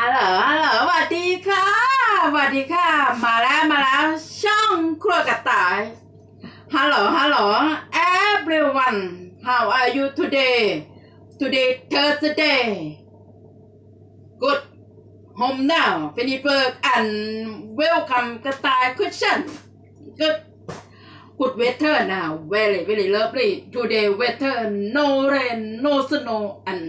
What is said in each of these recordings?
ฮัลโหลฮัลโหลสวัสดีค่ะสวัสดีค่ะ มาแล้วมาแล้วช่องครัวกระต่ายฮัลโหลฮัลโหล everyone how are you today today Thursday good home now finish work and welcome กระต่าย question good good weather now very very lovely today weather no rain no snow and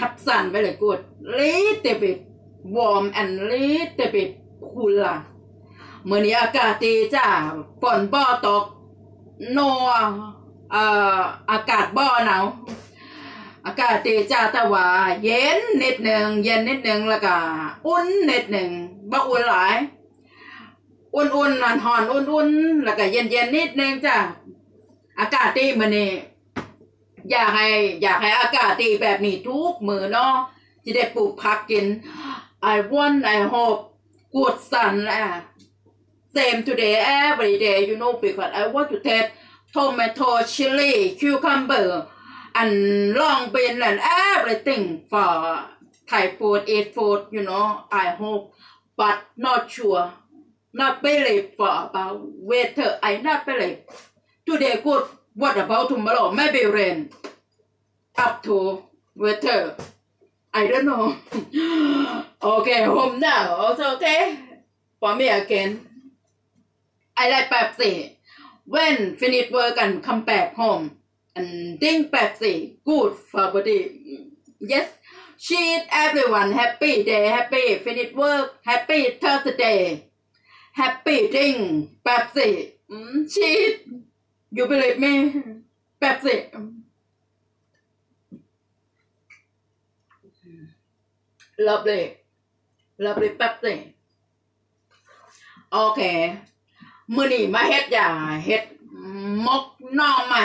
have sun very good little bit warm and little bit cooler มื่อนี้อากาศดีจ้าฝนบ่อตก no เอ่ออากาศบ่อหนาวอากาศดีจ้าแต่ว่าเย็นนิดหนึ่งเย็นนิดหนึ่งแล้วก็อุ่นนิดหนึ่งบ่อุ่นหลาย อุ่นๆนอนหอนอุ่นๆแล้วก็เย็นๆนิดหนึ่งจ้ะอากาศดีมื้อนี้อยากให้ อยากให้อากาศดีแบบนี้ทุกมือเนาะจะได้ปลูกผักกิน I want I hope good sun อะ same today every day you know because I want to take tomato chili cucumber and long bean and everything for Thai food eat food you know I hope but not sure not believe for about weather I not believe today good what about tomorrow maybe rain up to weather I don't know okay home now also okay for me again I like Pepsi when finish work and come back home and drink Pepsi good for body yes cheat everyone happy day happy finish work happy Thursday happy drink Pepsi mm, cheat you believe me Pepsi lovely lovely Pepsi โอเค มื้อนี้มาเฮ็ดอย่าเฮ็ดมกหน่อใหม่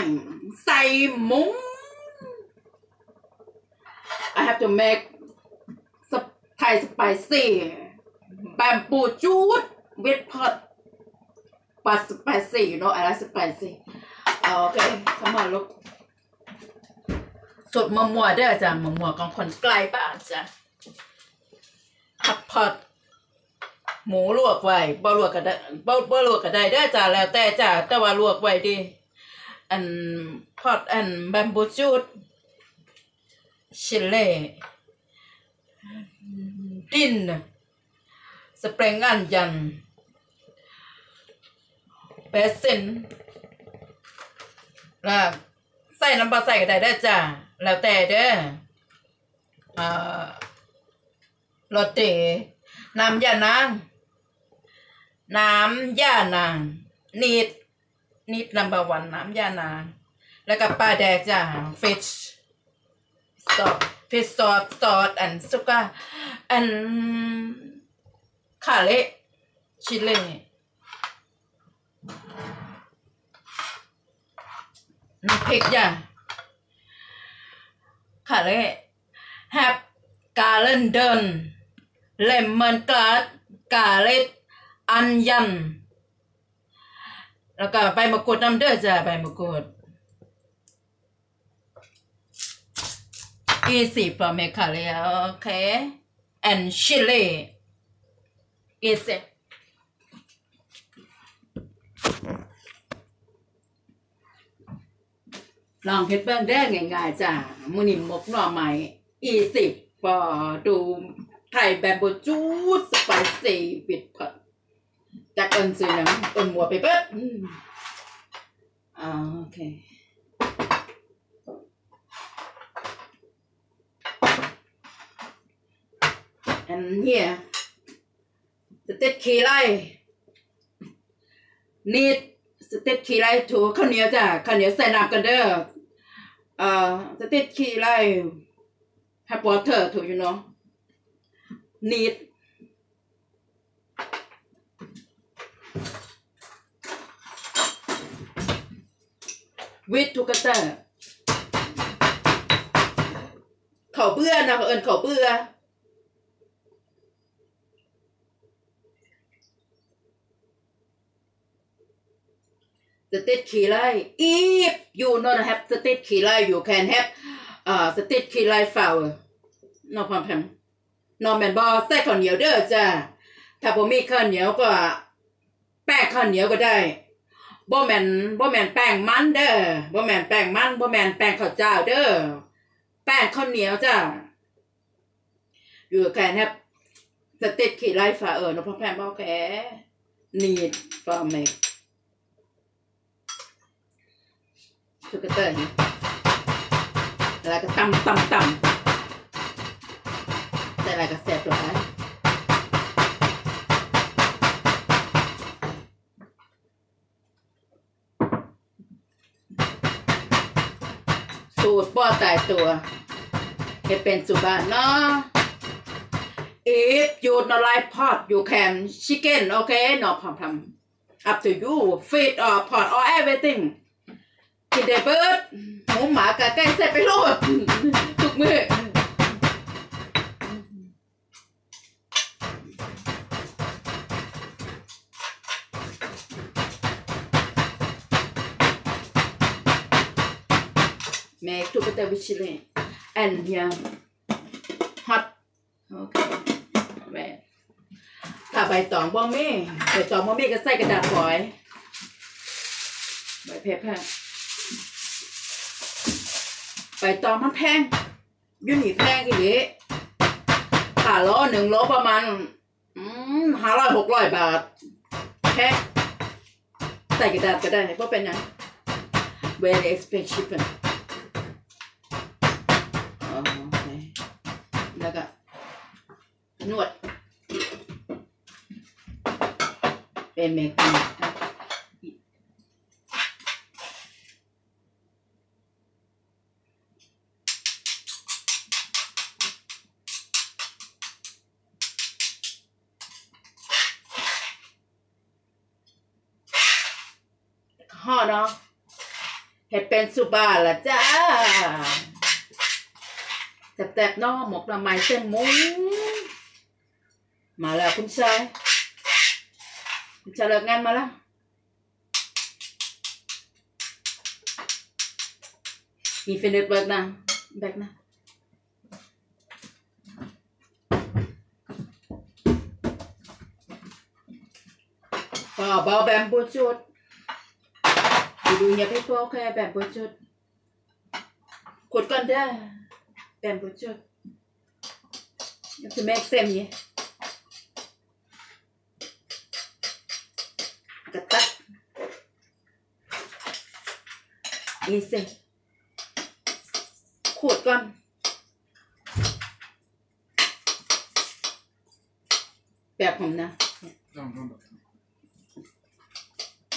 ใส่หมุ้ง I have to make sp- Thai spicy bamboo juice with pot but spicy you know I like spicy okay come on look สุดมะม่วเด้อจ้ะมะม่วของคนไกลบ้านจ้ะ ผัดพอดหมูลวกไว้บ่ลวกก็ได้บ่บ่ลวกก็ได้เด้อจ้ะแล้วแต่จ้ะแต่ว่าลวกไว้ดีอันพอดอันบัมบูจูดชิเล่ดินสเปรงอันยันเบสซินแล้วใส่น้ำปลาใส่ก็ได้เด้อจ้ะแล้วแต่เด้ออ่า รสเตน้ำยานางน้ำย่านางนิดนิดนัมเบอร์วันน้ำย่านางแล้วก็ปลาแดกจ้ะ fish sauce fish sauce sauce and สุก้า and คาเละชิเล่น้ำพริกจ้ะคาเละแฮปกาเลนเดน เลมอนกาดกาเล็ดอันยัน แล้วก็ใบมะกรูดน้ำเด้อจ้ะใบมะกรูด easy for me ค่ะเลยโอเค and chili easy ลองเฮ็ดเบิ่งได้ง่ายๆจ้ะมื้อนี้หมกหน่อไม้ easy for ดู สไปซี่วิดผัดจากเอินซื้อหนังเอินหัวไปเบิดอืมอ่าโอเค and here สเต็กขี้ไล่ need สเต็กขี้ไล่ถูข้าวเหนียวจ้ะข้าวเหนียวใส่น้ำกันเด้อเอ่อสเต็กขี้ไล่ have water ถูกอยู่เนาะ นิดวิททุกตาเขาเบื่อนะเขาเอิญเขาเบื่อสเตตขี่ไล่ if you not have สเตตขี่ไล่อยู่แคนแฮปอ่าสเตตขี่ไล่ flower นอความแพง นอนแมนบอใส่ข้าวเหนียวเด้อจ้าถ้าบ่มีข้าวเหนียวก็ แป้งข้าวเหนียวก็ได้บ่แมนบ่แมนแป้งมันเด้อบ่แมนแป้งมันบ่แมนแป้งข้าวเจ้าเด้อแป้งข้าวเหนียวจ้าอยู่แค่นี้สเต็ปขี่ไล่ฝ่าเออ no problem okay need for make ทุกเตอร์นี่แล้วก็ตำตำตำต่ อะไรก็แซ่บหลายสูตรป้อตายตัวเฮเป็นสุบานเนาะ if you not like pot you can chicken okay no problem up to you feed or pot or everything กินได้เบิร์ดหมูหมากระไก่ใส่ไปโลดทุกมือ แม่ทุกแต่วิชิเล and yeah hot okay แม่ถ้าใบตองบ่มีใบตองบ่มีก็ใส่กระดาษฝอยใบเพชรแพงใบตองมันแพงอยูนี่แพงอีหลีขาโลหนึ่งโลประมาณอืมห้าร้อยหกร้อยบาทแค่ใส่กระดาษก็ได้เพราะเป็นหยัง very expensive นวด เป็นเมกันห่อเนาะเห็ดเป็นสุบาละจ้าแซ่บๆเนาะหมกหน่อไม้เส้นมูมาแล้งานมาแล้วมีฟินิชเบิร์กนะแบกนะก็เบาแบมบูชุดดู นี่สิขูดก่อน แบบผมนะ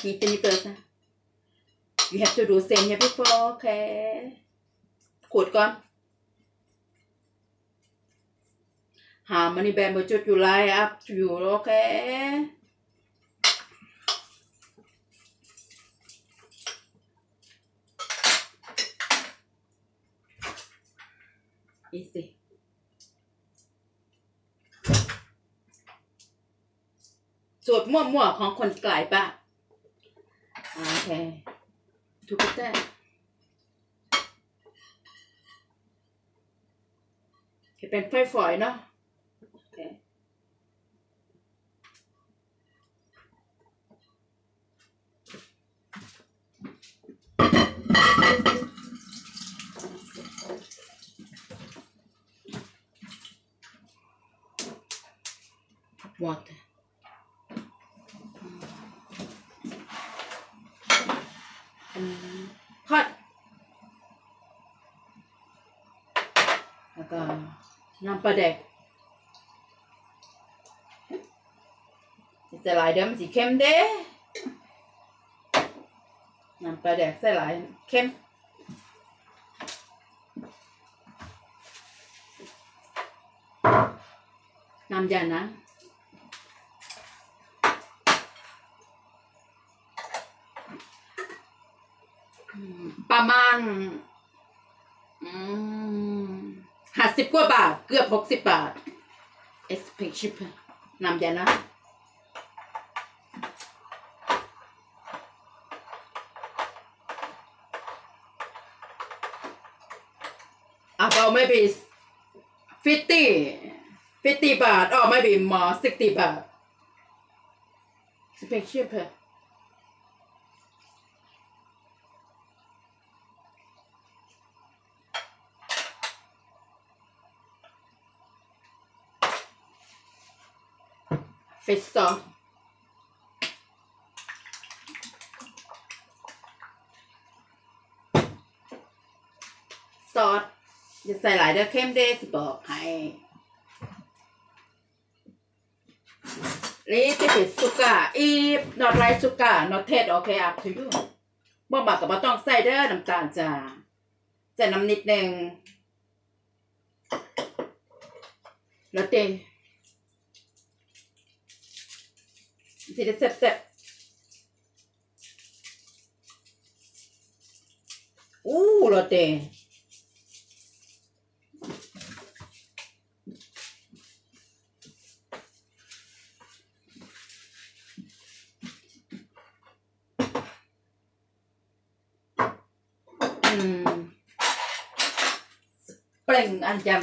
นี่จะมีเปิดนะ you have to do same here before okay ขูดก่อนหา harmony band จุดอยู่ไลน์อัพอยู่โอเค อีสิสูตรมั่วๆของคนไกลปะโอเคถูกแต่เป็นไฟฝอยเนาะ water อืมพอดแล้วก็น้ำปลาแดกจะหลายเดิมนสีเข้มเด้น้ำปลาแดกใส่หลายเข้มน้ำยานะ ประมาณห้าสิบกว่าบาท เกือบหกสิบบาทเอ็กซ์เพชิปนำยานะอาเอาไม่ไปฟิตตี้ฟิตตี้บาทอ๋อไม่ไปหมอสิบตีบาทสเปคชิยเพ เข้มเด้สิบอกให้ Little bit sugar if not like sugar not taste okay up to you บ่บักกับบ่ต้องใส่เด้อน้ำตาลจ้าใส่น้ำนิดนึงแล้วเต สิได้แซ่บๆอู้โรเตอืมเปล่งอันจำแลเส้นใส่หลายแซ่บหลายจิ้นเลยกุดผัก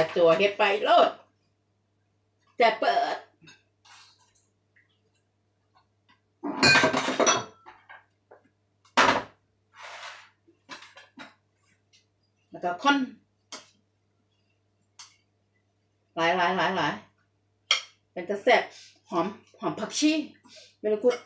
ยตัวเฮ็ดไปโลดจะเปิดแล้วก็ค่อนหลายหลายหลายหลาย เป็นจะแซ่บหอมหอมผักชีเวลกุด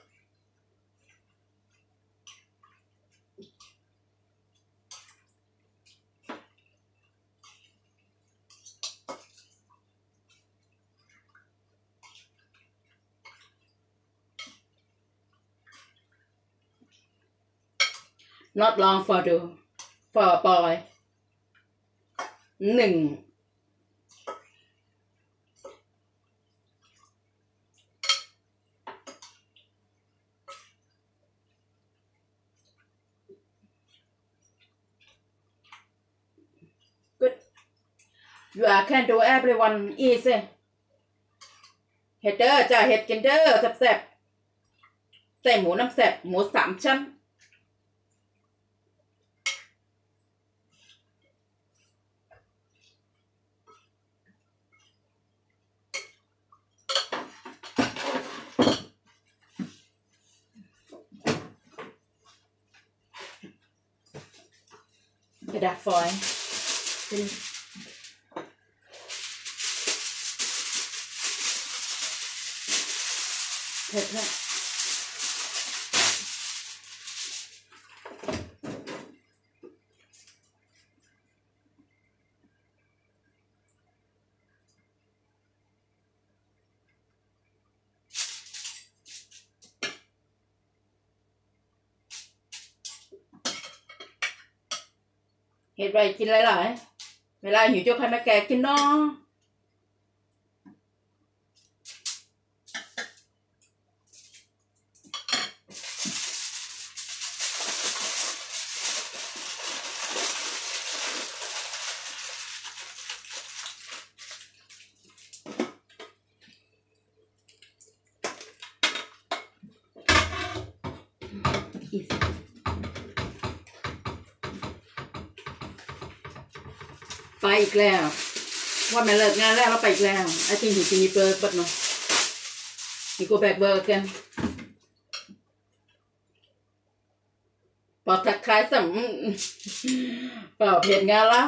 น not long for the for boy หนึ่งกูด you are can do everyone easy เฮ็ดเด้อจ้าเฮ็ดกินเด้อแซ่บๆใส่หมูน้ำแซ่บหมูสามชั้นกระดาษฟอยล์ ผ็ดเลยเห็ดไรกินหลายๆเวลาหิวจะใครมาแกะกินเนาะ ไปอีกแล้ว ว่าแม่เลิกงานแล้วเราไปอีกแล้ว I think he can eat burger but no he go back work again ปอทักคายสัมเปล่าเพียนงานแล้ว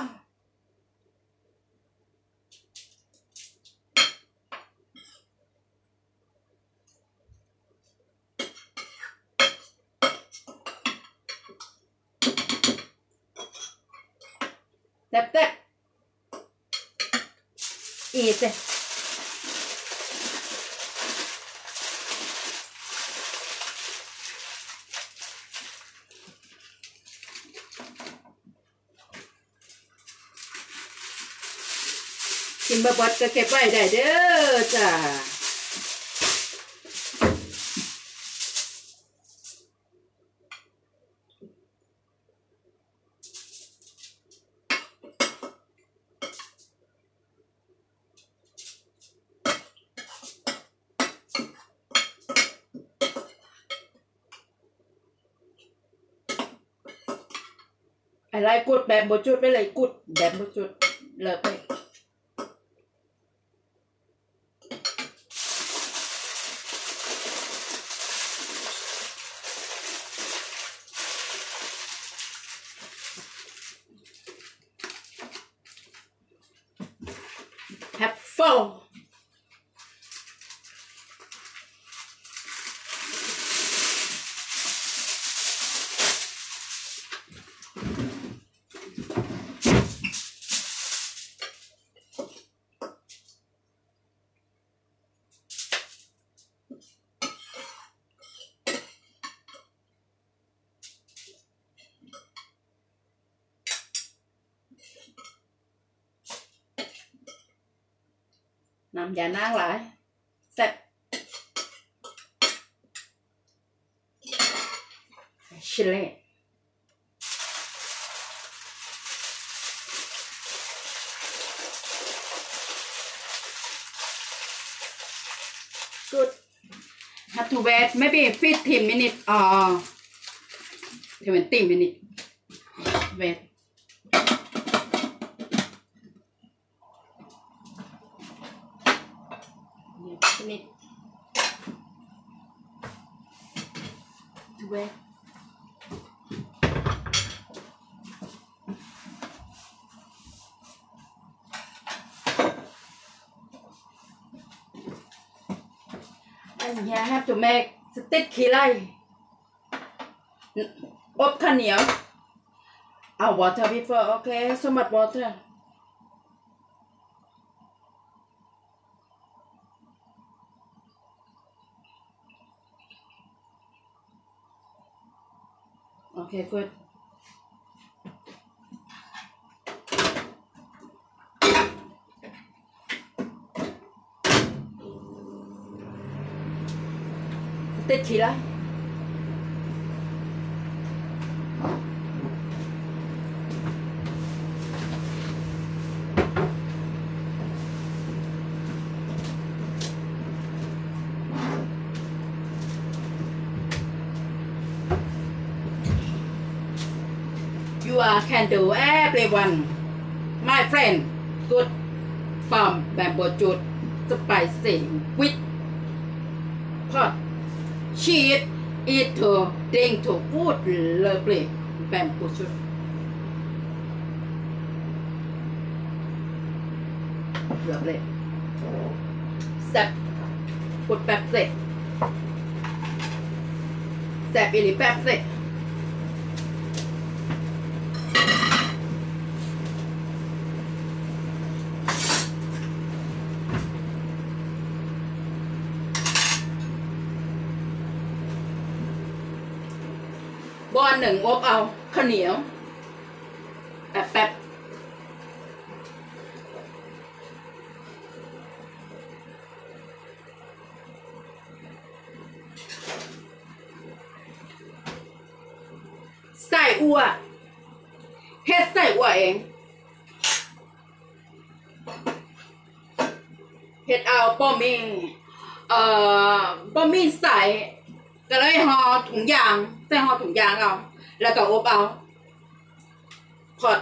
เแซ่บแซ่บ อีเซกินบะบดก็เก็บไว้ได้เด้อจ้า อะไรกุดแบบบจุดไปเลยกุดแบบบจุดเลิกไปแฮปฟอล น้ำยานางหลายแซ่บชิเล่กูด have to wait maybe 15 minutes or 20 minutes wait minute to wait อั จุแม่สติ๊กขี้ไลอบข้าวเหนียวเอา water before โอเคสมัดวอเทอร์โอเคคุณ ติด起来ยูอาแคนดูแอปเลวันไม่เฟรนกุดฟอร์มแบบบทจุดสไปซี่วิดพอด แป๊บเสร็จแซ่บอีหลีแป๊บเสร็จบ หนึ่งอบเอาข้าวเหนียวแป๊บแป๊บใส่อัวเฮ็ดใส่อัวเองเฮ็ดเอาป้อมีเอ่อป้อมีใส่ก็เลยห่อถุงยางใส่ห่อถุงยางเอา แล้วก็อบเอาพอด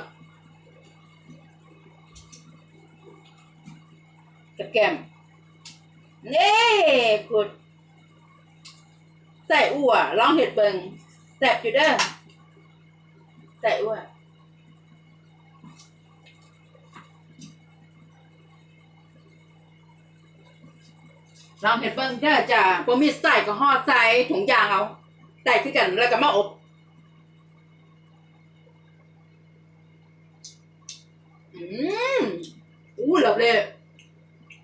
กระแกมนี่ขุดใส่อั่วลองเห็ดเบิงแสบอยู่เด้อใส่อั่วลองเห็ดเบิงเด้อจ้ะบ่มีใส่ก็ห่อใส่ถุงยางเอาใส่คือกันแล้วก็มาอบ อืมอู้หลับเลย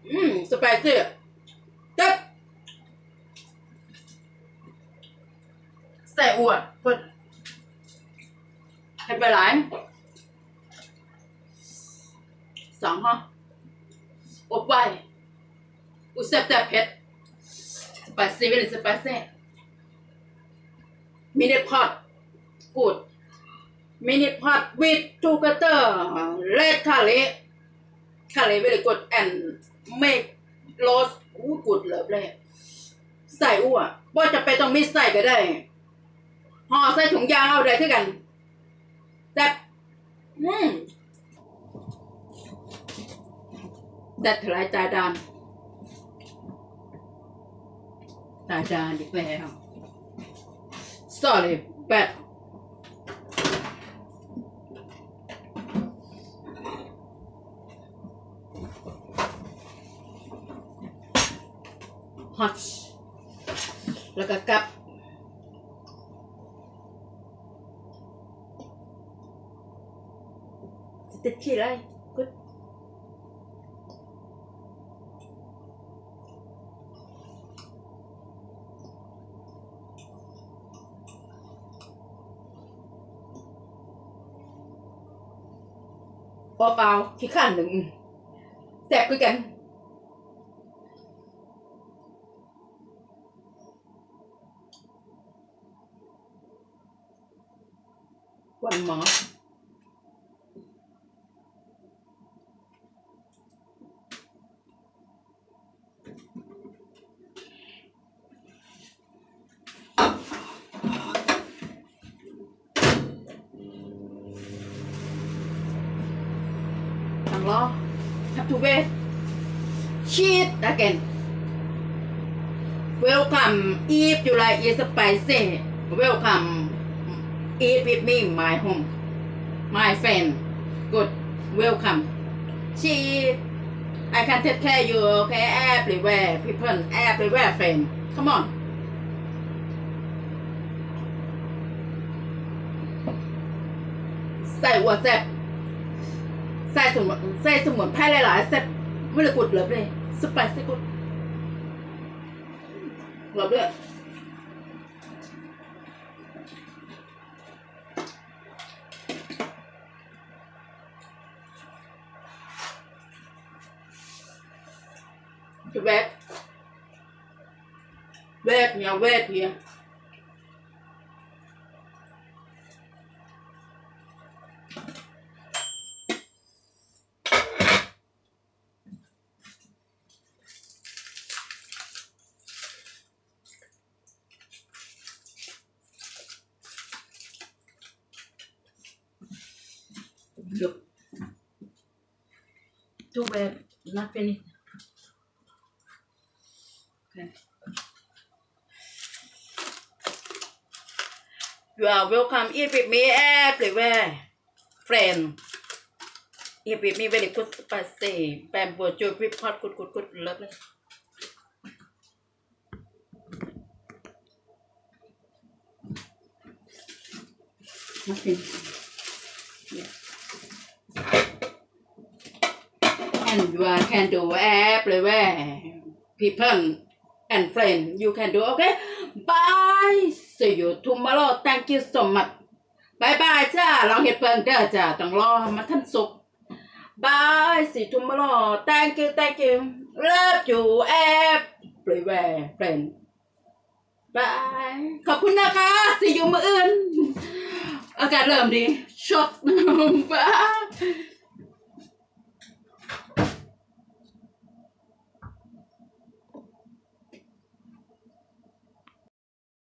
อืาปเสื้อตึ๊บใส่อ้วดเพิ่นให้ไปหลายสองห้องอบไว้อุแซ่บแซ่เผ็ดสเปซีเวลสเปซ่มินิพอดกูดมินิพอดวิดทูเกเตอร์เลทคาเลคาเลเวลกูดแอนเมก รสอู้ขุดเหลิฟเลยใส่อ้วว่าจะไปต้องมีใส่ก็ได้ห่อใส่ถุงยางเอาได้คือกันแต่อืมแต่ถลายตาดานตาดานอีกแล้ว sorry bad hot แล้วก็กับติดขี้ไรกุดเปล่าขี้ขันหนึ่งแสบคือกัน one more ทางล้อ have to wait cheat again welcome if you like is spicy welcome eat with me my home my friend good welcome cheat I can take care you okay everywhere people everywhere friend come on ใส่หัวแซ่บใส่สมุนใส่สมุนไพรหลายๆแซ่บไม่เลยกุดเลยเลยสไปซี่กุด หลบด้วย Cái bếp Bếp nhà bếp kìa not finished. Okay. You are welcome. Eat with me everywhere. Friend. Eat with me very good spicy. Bamboo joy whip hot good good good lovely. Nothing. Yeah. And you are can do everywhere. People and friend you can do okay. Bye. See you tomorrow. Thank you so much. Bye bye จ้าลองเห็ดเปิงเด้อจ้าต้องรอมาท่านสุก Bye. See you tomorrow. Thank you. Thank you. Love you everywhere, friend. Bye. ขอบคุณนะคะ See you มื้ออื่นอากาศเริ่มดีช็อตบาย